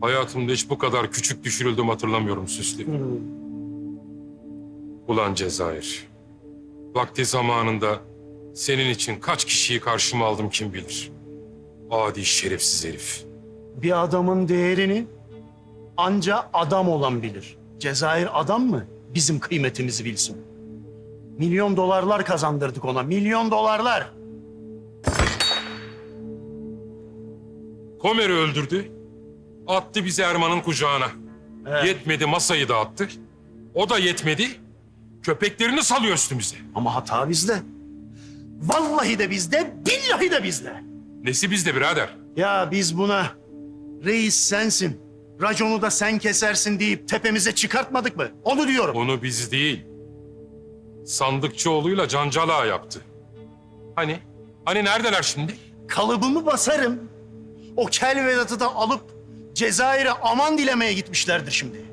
Hayatımda hiç bu kadar küçük düşürüldüm hatırlamıyorum Süslü. Ulan Cezayir. Vakti zamanında senin için kaç kişiyi karşıma aldım kim bilir. Adi şerefsiz herif. Bir adamın değerini anca adam olan bilir. Cezayir adam mı? Bizim kıymetimizi bilsin. Milyon dolarlar kazandırdık ona. Milyon dolarlar. Komer'i öldürdü. Attı bizi Erman'ın kucağına. Evet. Yetmedi masayı dağıttı. O da yetmedi. Köpeklerini salıyor üstümüze. Ama hata bizde. Vallahi de bizde, billahi de bizde. Nesi bizde birader? Ya biz buna reis sensin, raconu da sen kesersin deyip tepemize çıkartmadık mı? Onu diyorum. Onu biz değil. Sandıkçıoğlu'yla Cancala yaptı. Hani? Hani neredeler şimdi? Kalıbımı basarım. O kel Vedat'ı da alıp Cezayir'e aman dilemeye gitmişlerdir şimdi.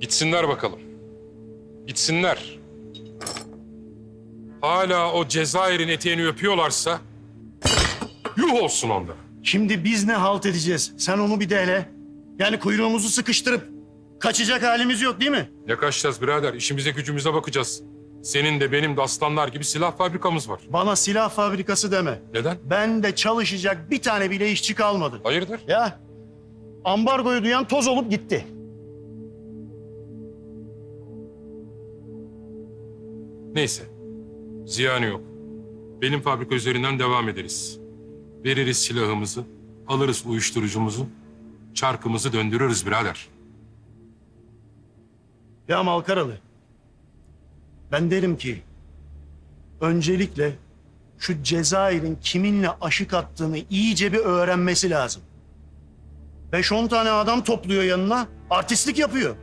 Gitsinler bakalım. Gitsinler. Hala o Cezayir'in eteğini öpüyorlarsa yuh olsun onlara. Şimdi biz ne halt edeceğiz? Sen onu bir de hele. Yani kuyruğumuzu sıkıştırıp kaçacak halimiz yok değil mi? Ne kaçacağız birader? İşimize gücümüze bakacağız. Senin de benim de aslanlar gibi silah fabrikamız var. Bana silah fabrikası deme. Neden? Ben de çalışacak bir tane bile işçi kalmadı. Hayırdır? Ya ambargoyu duyan toz olup gitti. Neyse. Ziyanı yok. Benim fabrika üzerinden devam ederiz. Veririz silahımızı, alırız uyuşturucumuzu, çarkımızı döndürürüz birader. Ya Malkaralı. Ben derim ki öncelikle şu Cezayir'in kiminle aşık attığını iyice bir öğrenmesi lazım. Beş on tane adam topluyor yanına, artistlik yapıyor.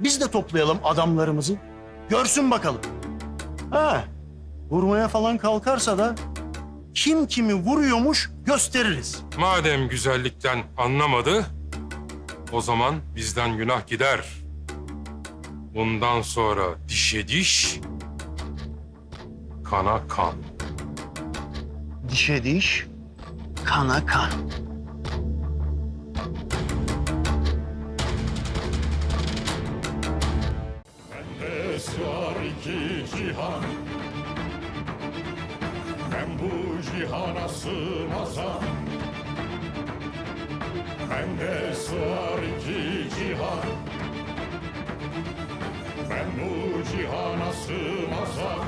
Biz de toplayalım adamlarımızı. Görsün bakalım. Ha, vurmaya falan kalkarsa da kim kimi vuruyormuş gösteririz. Madem güzellikten anlamadı, o zaman bizden günah gider. Bundan sonra dişe diş, kana kan. Dişe diş, kana kan. Bende sığar iki cihan Ben bu cihana sığmazam Bende sığar iki cihan bu cihana sığmazam